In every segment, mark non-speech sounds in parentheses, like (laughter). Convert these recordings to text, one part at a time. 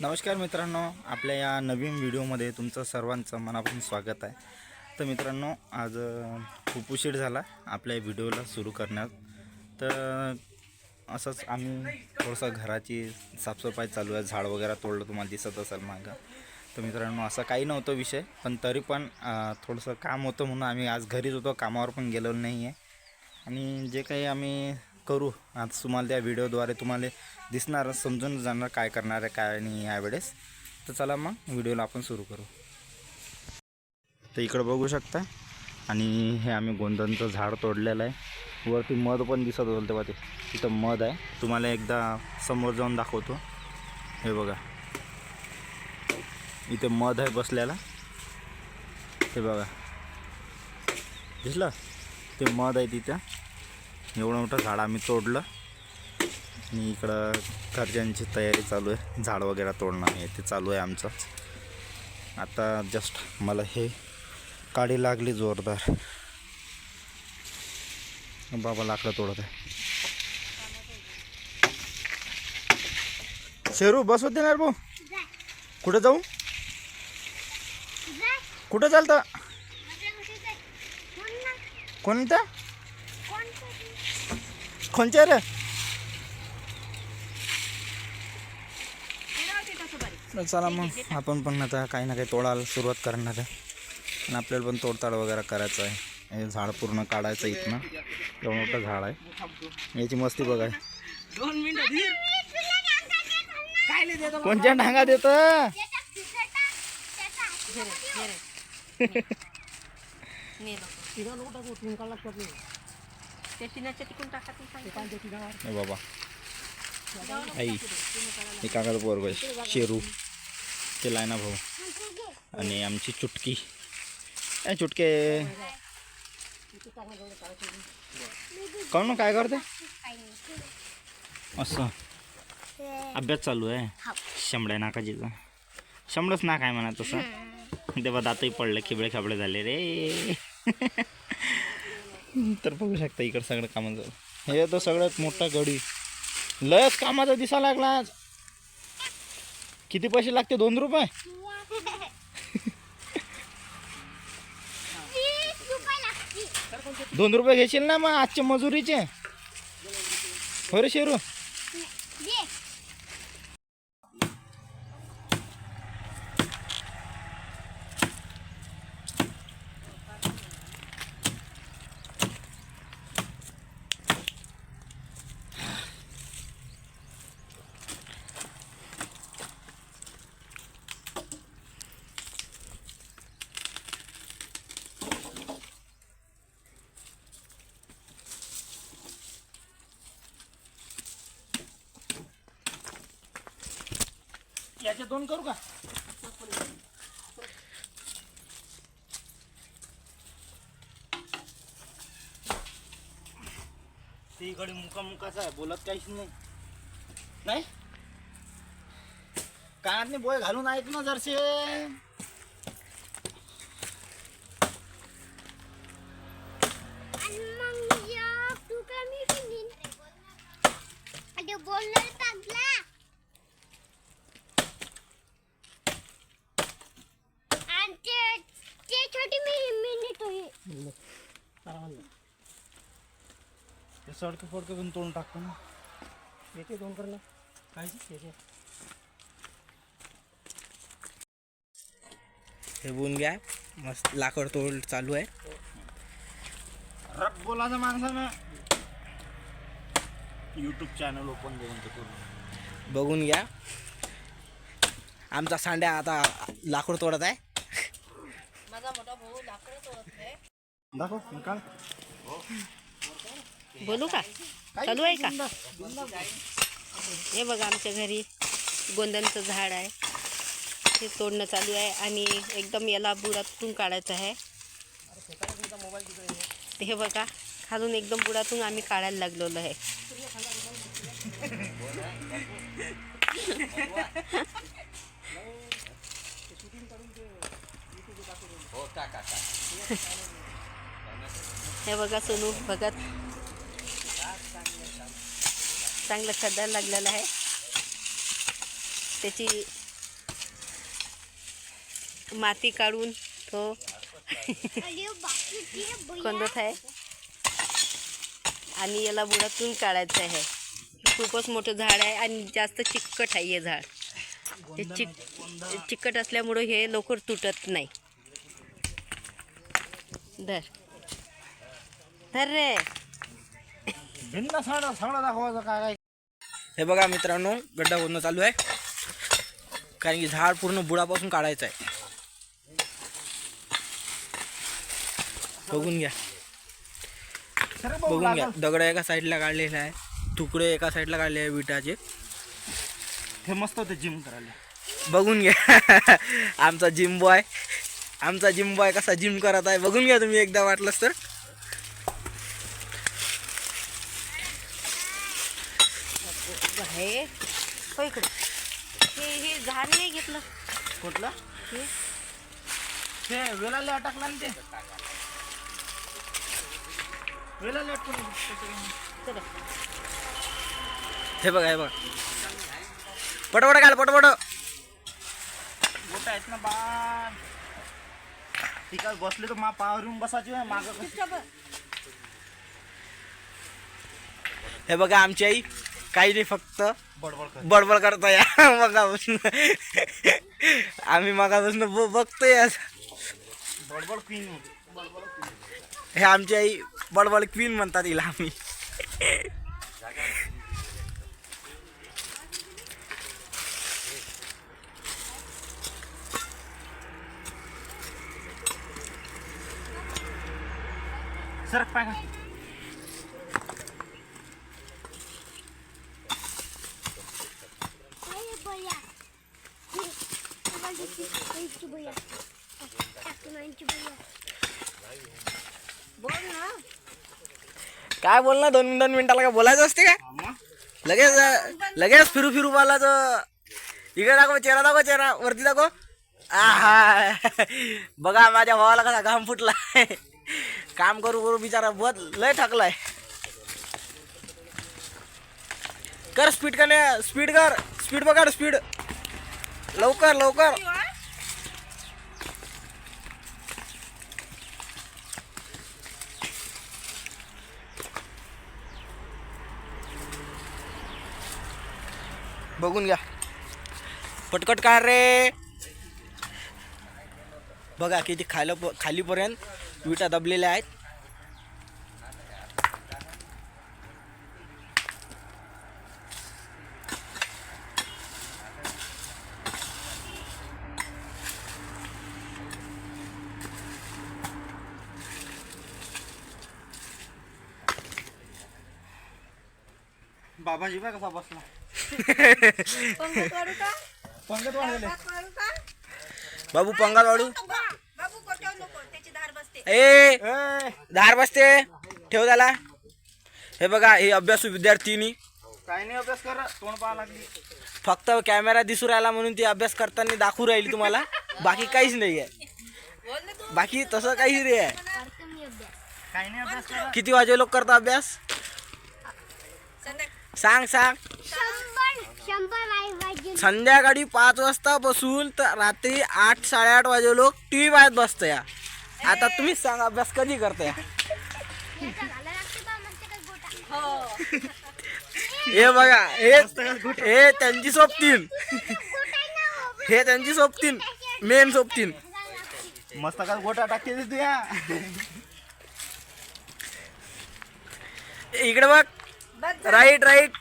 नमस्कार मित्रांनो आपल्या या नवीन व्हिडिओमध्ये तुमचं सर्वांचं मनापासून स्वागत आहे. तर मित्रांनो आज खूप उशीर झाला आपल्या व्हिडिओला सुरू करण्यात. तर असंच आम्ही थोडंसं घराची साफसफाई चालू आहे झाड वगैरे तोडलं तुम्हाला दिसत असेल मागं. तर मित्रांनो असं काही नव्हतं विषय पण तरी पण थोडंसं काम होतं म्हणून आम्ही आज घरीच होतो कामावर पण गेलेलो नाही आहे आणि जे काही आम्ही करू आज तुम्हाला त्या व्हिडिओद्वारे तुम्हाला दिसणार समजून जाणार काय करणार आहे काय नाही यावेळेस. तर चला मग व्हिडिओला आपण सुरू करू. तर इकडं बघू शकता. आणि हे आम्ही गोंधनचं झाड तोडलेलं आहे. वरती मध पण दिसत होतं तेव्हा ते. तिथं मध आहे. तुम्हाला एकदा समोर जाऊन दाखवतो. हे बघा. इथे मध आहे बसलेला. हे बघा. दिसलं? ते मध आहे तिथं. एवढं मोठं झाड आम्ही तोडलं. आणि इकडं घरच्यांची तयारी चालू आहे. झाड वगैरे तोडणं आहे ते चालू आहे आमचं. आता जस्ट मला हे काडी लागली जोरदार. बाबा लाकडं तोडत आहे. शेरू बसवत देणार भाऊ? कुठं जाऊ? कुठं चालतं? कोणतं कोणच्या रे. तर चला मग आपण पण आता काही ना काही तोडायला सुरुवात करणार आहे. आणि आपल्याला पण तोडताड वगैरे करायचं आहे. हे झाड पूर्ण काढायचं इथनं. एवढं मोठं झाड आहे. याची मस्ती बघाय दोन मिनिटं कोणत्या ढांगा देत? बाबा. आई हे काकाचं पोरग आहे शेरू. ते लायना भाऊ. आणि आमची चुटकी. ए चुटके. कोण काय करते? असं. अभ्यास चालू आहे. शंभड्या नाकाजीचा. शंभडच नाक आहे म्हणा तसं. तेव्हा दातही पडले खिबळे खाबळे झाले रे. तर बघू शकता इकडं सगळं कामं झालं हे तर सगळ्यात मोठा गडी. लयच कामाचा दिसा लागला आज. किती पैसे लागते? दोन रुपये? दोन रुपये घेशील ना मग आजच्या मजुरीचे? हो रे शेरू? याचे दोन करू का? ते इकडे मुका मुकाचा आहे बोलत काहीच नाही. नाही? कानात नाही बोय घालून ऐक ना जरसे बोलणार टाकला आणि ते ते छोटी मी मिनिट होई ते सडके फडके पण तोंड टाकतो ना येते दोन कर ना काय येते हे। बघून घ्या। मस्त लाकड तोड चालू आहे. रब बोलायचं माणसानं। यूट्यूब चॅनल ओपन करून ते करून बघून घ्या. आमचा सांड्या आता लाकूड तोडत आहे. माझा मोठा भाऊ लाकडं तोडत आहे दाखव काढ बोलू का? चालू आहे का? हे बघा आमच्या घरी गोंदनचं झाड आहे. ते तोडणं चालू आहे आणि एकदम याला बुडातून काढायचं आहे. हे बघा खालून एकदम बुडातून आम्ही काढायला लागलेलो आहे. हे बघा सोनू भगत चांगलं खड्डा लागलेला आहे. त्याची माती काढून तो अरे बापरे ते भैया. खंदत आहे. आणि याला बुडातून काढायचं आहे. खूपच मोठं झाड आहे आणि जास्त चिकट आहे हे झाड. हे चिक चिकट असल्यामुळं हे लवकर तुटत नाही. धर. धर रे. दाखवायचं काय काय? हे बघा मित्रांनो गड्डा खोदणं चालू आहे. कारण की झाड पूर्ण बुडापासून काढायचं आहे. बघून घ्या. बघून घ्या. दगड एका साईडला काढलेला आहे. तुकडे एका साईडला काढले आहे विटाचे. हे मस्त होते जिम करायला. बघून घ्या. (laughs) आमचा जिम बॉय आमचा जिम बॉय कसा जिम करत आहे. बघून घ्या तुम्ही एकदा वाटलंच तर हे हो इकडे. हे हे झाड नाही घेतलं. कुठलं? हे. ते वेलाला अटकला ना ते. वेलाला अटकून चला. हे बघा हे बघा. पटपट काढ पटपट. गोटा आहेत ना बाण ठीक आहे बसले तर मा पावर येऊन बसायची माग हे बघा आमची आई. काही नाही फक्त बडबड कर बडबड करता या (laughs) मगापासून. आम्ही मगापासून बघतोय आज. बडबड क्वीन हे आमची आई बडबड क्वीन म्हणतात तिला आम्ही. सरक पाय का अरे भैया. हे, बघा किती माहिती भैया. टाक माहिती भैया. काय बोलणार? दोन दोन मिनिटाला काय बोलायचं असते काय? लगेच लगेच फिरू फिरू बोलायचं इकडे दाखव चेहरा दाखव चेहरा वरती दाखव. आहा. बघा माझ्या भावाला कसा घाम फुटला. काम करू करू बिचारा बहुत लय थकलाय. कर स्पीड का स्पीड कर. स्पीड बघा स्पीड लवकर लवकर. बघून घ्या. पटकट काय रे? बघा किती खायला खालीपर्यंत विटा दबलेल्या आहेत. बाबाजी बघा कसा बसला. (laughs) पंगत वाढू का पंगत वाढले बाबू पंगाल वाढू. बाबू कोट्यावर नको त्याची धार बसते. ए धार बसते. ठेव त्याला. हे बघा हे अभ्यासू विद्यार्थिनी काय नाही अभ्यास कर. तोंड पाहा लागली. फक्त कॅमेरा दिसू राहिला म्हणून ती अभ्यास करताना दाखवू राहिली तुम्हाला. बाकी काहीच नाही आहे. बाकी तसं काही नाही आहे. करतो मी अभ्यास. काय नाही अभ्यास कर. किती वाजे लोक करता अभ्यास? सांग सांग. संध्याकाळी पाच वाजता बसून तर रात्री आठ साडेआठ वाजे लोक टी व्ही पाहत बसतं या आता तुम्हीच सांग अभ्यास कधी करता या याचा घाला लागते बा म्हणते काय गोटा. हो हे बघा हे हे त्यांची सोबतीन हो. त्यांची सोबतीन मेन सोबतीन घाला लागते. मस्त का गोटा टाकते तू या इकडे बघ राईट राईट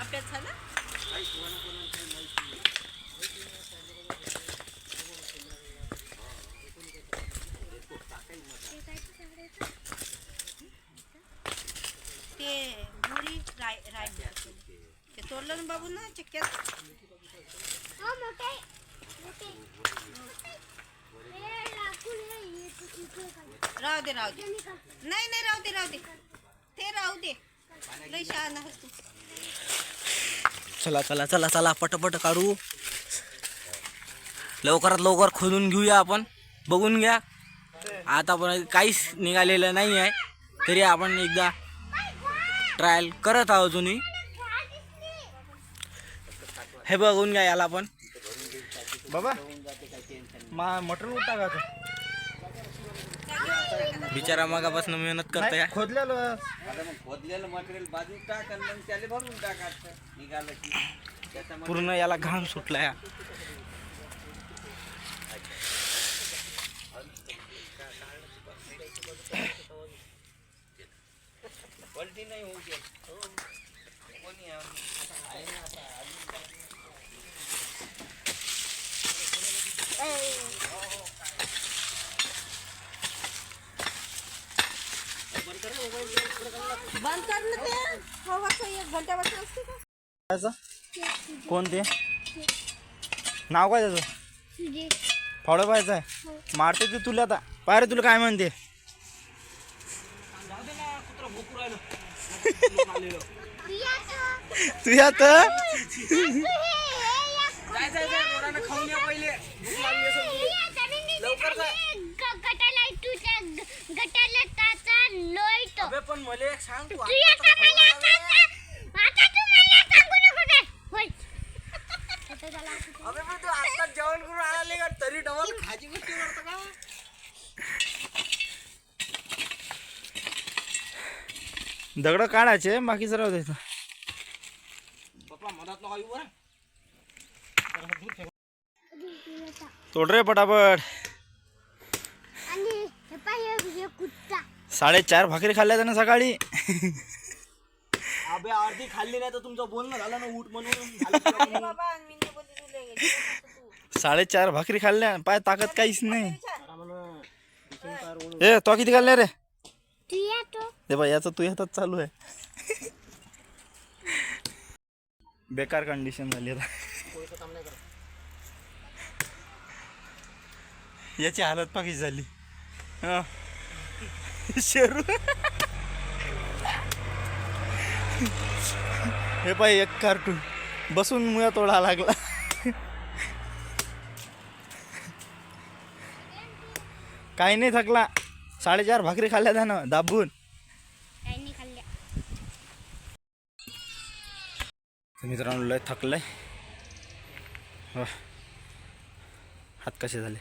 अभ्यास झाला ते बुरी राय राय ते ना चिक्क्यात. राहू दे राहू दे. नाही नाही राहू दे राहू दे. ते राहू दे. लई शहाण आहेस तू. चला चला चला चला पटपट काढू. लवकरात लवकर खोदून घेऊया आपण. बघून घ्या. आता पण काहीच निघालेलं नाही आहे तरी आपण एकदा ट्रायल करत आहोत अजूनही. हे बघून घ्या याला आपण बाबा मा मटण उठा का तू? बिचारा मगापासून मेहनत करतोय. खोदलेलं. खोदलेलं मटेरियल बाजून टाक आणि मग त्याला भरून टाकायचं निघालं की. पूर्ण याला घाम सुटलाय. पलटी नाही होऊ हो. कोणी कर ना ते? हवाचं एक घंटा वाजता असते का? त्याचं कोण ते नाव काय त्याचं? फळं पाहायचं आहे. मारते ते तुला आता. पाय रे तुला काय म्हणते? तू यात (laughs) गटाला तुझ्या गटाला ताचा लोईतो अबे पण मला एक सांग तू तू आता मला सांग आता तू मला सांगू नको काय होय आता झाला अबे पण तू आता जेवण करून आला का? तरी डबल खाजी गोष्टी करतो का? दगड काढायचे बाकीचं राहू द्यायचं बाप्पा मधात नका येऊ बरं तोड रे पटापट. आणि हे पाय हे कुत्ता. साडेचार भाकरी खाल्ल्या त्यानं सकाळी अबे अर्धी खाल्ली नाही तर तुमचं बोलणं झालं ना उठ म्हणून झालं तुला म्हणून. बाबा आणि मी नाही बोलली तुला हे जेवण तू. साडेचार भाकरी खाल्ल्या पाय ताकद काहीच नाही ए तो किती खाल्ल्या रे तू येतो ते बाई याचं तू हातात चालू आहे बेकार कंडिशन झाली आता याची हालत पाकिश झाली हा. शेरू. हे पाय एक कार्टून बसून मुया तोडा लागला. काही नाही थकला. साडेचार भाकरी खाल्ल्या त्यानं दाबून. काही नाही खाल्ल्या. तर मित्रांनो लय थकलंय. हात कसे झाले?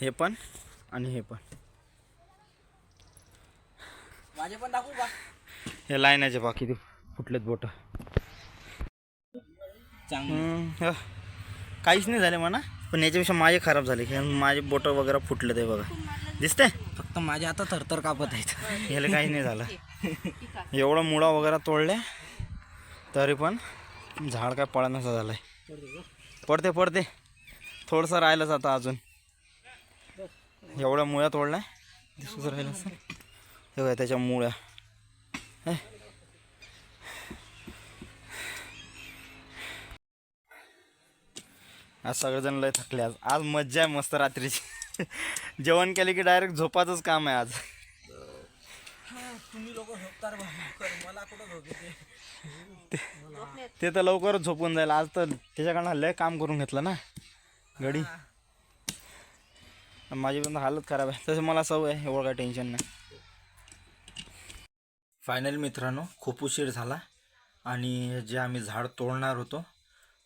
हे पण आणि हे पण. माझे पण दाखवू का? हे लाईनाचे बाकी ते फुटलेत बोट. काहीच नाही झाले म्हणा. पण याच्यापेक्षा माझे खराब झाले. कारण माझे बोट वगैरे फुटले ते बघा. दिसते फक्त माझ्या आता थरथर कापत आहेत. याला काहीच नाही झालं. (laughs) एवढं मुळा वगैरे तोडल्या तरी पण झाड काय पळण्याचं झालंय. पडते पडते. थोडंसं राहिलंच आता अजून. एवढ्या मुळ्या तोडल्या. दिसूच राहिलं असं हे बघा त्याच्या मुळ्या. आज सगळेजण लय थकले आज. आज मज्जा आहे मस्त रात्रीची. जेवण केले की डायरेक्ट झोपाचंच काम आहे आज. तुम्ही लोक झोपतार मला कुठं ते तर लवकरच झोपून जाईल. आज तर त्याच्याकडनं लय काम करून घेतलं ना. गडी. माझी पण हालत खराब आहे. तसं मला सवय आहे एवढं काय टेन्शन नाही. फायनल मित्रांनो खूप उशीर झाला आणि जे आम्ही झाड तोडणार होतो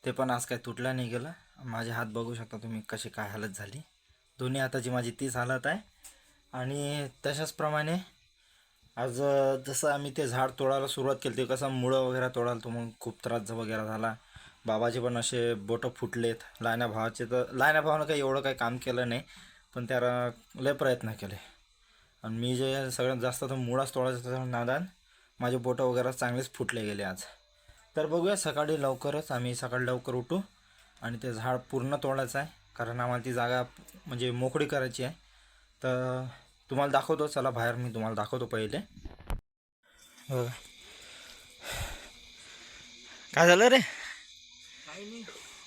ते पण आज काय तुटलं नाही गेलं. माझे हात बघू शकता तुम्ही कशी काय हालत झाली. दोन्ही हाताची माझी तीच हालत आहे. आणि तशाचप्रमाणे आज जसं आम्ही ते झाड तोडायला सुरुवात केली ते कसं मुळं वगैरे तोडाल तो मग खूप त्रास वगैरे झाला. बाबाचे पण असे बोटं फुटलेत. लायना भावाचे तर लायना भावानं काही एवढं काही काम केलं नाही पण त्याला लय प्रयत्न केले. आणि मी जे सगळ्यात जास्त तर मुळाच तोडायचं नादान माझे बोटं वगैरे चांगलेच फुटले गेले आज. तर बघूया सकाळी लवकरच आम्ही सकाळी लवकर उठू आणि ते झाड पूर्ण तोडायचं आहे कारण आम्हाला ती जागा म्हणजे मोकळी करायची आहे. तर तुम्हाला दाखवतो चला बाहेर मी तुम्हाला दाखवतो पहिले. बघा. काय झालं रे?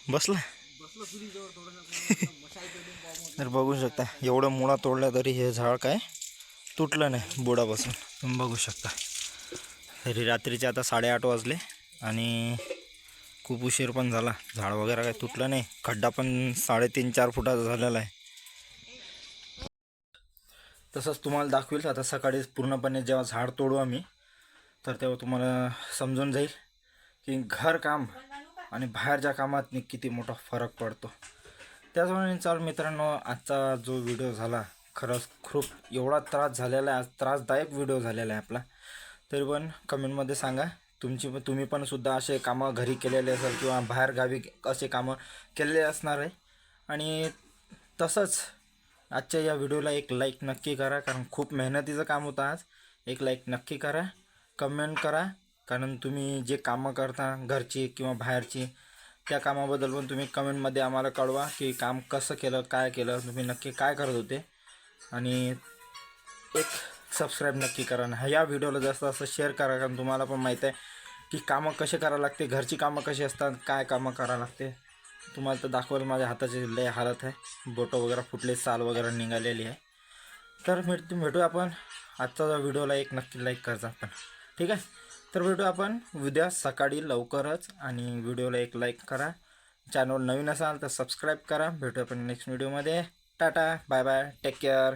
बसला? (laughs) तर बघू शकता एवढं मुळा तोडल्या तरी हे झाड काय? तुटलं नाही बुडापासून. तुम्ही बघू शकता. तरी रात्रीचे आता साडेआठ वाजले आणि खूप उशीर पण झाला. झाड वगैरे काही तुटलं नाही. खड्डा पण साडेतीन चार फुटाचा झालेला आहे. तसंच तुम्हाला दाखवेल. आता सकाळी पूर्णपणे जेव्हा झाड तोडू आम्ही तर तेव्हा तुम्हाला समजून जाईल की घरकाम आणि बाहेरच्या कामात किती मोठा फरक पडतो. त्याचप्रमाणे चाल मित्रांनो आजचा जो व्हिडिओ झाला खरंच खूप एवढा त्रास झालेला आहे आज त्रासदायक व्हिडिओ झालेला आहे आपला. तरी पण कमेंटमध्ये सांगा तुमची तुम्ही पण सुद्धा असे कामं घरी केलेले असेल किंवा बाहेर गावी असे कामं केलेले असणार आहे. आणि तसंच आजच्या या व्हिडिओला एक लाईक नक्की करा कारण खूप मेहनतीचं काम होतं आज. एक लाईक नक्की करा कमेंट करा कारण तुम्ही जे कामं करता घरची किंवा बाहेरची त्या कामाबद्दल पण तुम्ही कमेंटमध्ये आम्हाला कळवा की काम कसं केलं काय केलं तुम्ही नक्की काय करत होते. आणि एक सबस्क्राईब नक्की करा आणि या व्हिडिओला जास्त असं शेअर करा कारण तुम्हाला पण माहीत आहे की कामं कसे करावं लागते घरची कामं कशी असतात काय कामं करावं लागते. तुम्हाला तर दाखवायला माझ्या हाताची लय हालत आहे. बोटं वगैरे फुटले साल वगैरे निघालेली आहे. तर भेट भेटू आपण. आजचा व्हिडिओला एक नक्की लाईक करजा आपण. ठीक आहे? तर भेटू आपण उद्या सकाळी लवकरच आणि व्हिडिओला एक लाईक करा. चॅनल नवीन असाल तर सबस्क्राईब करा. भेटू आपण नेक्स्ट व्हिडिओमध्ये tata bye bye take care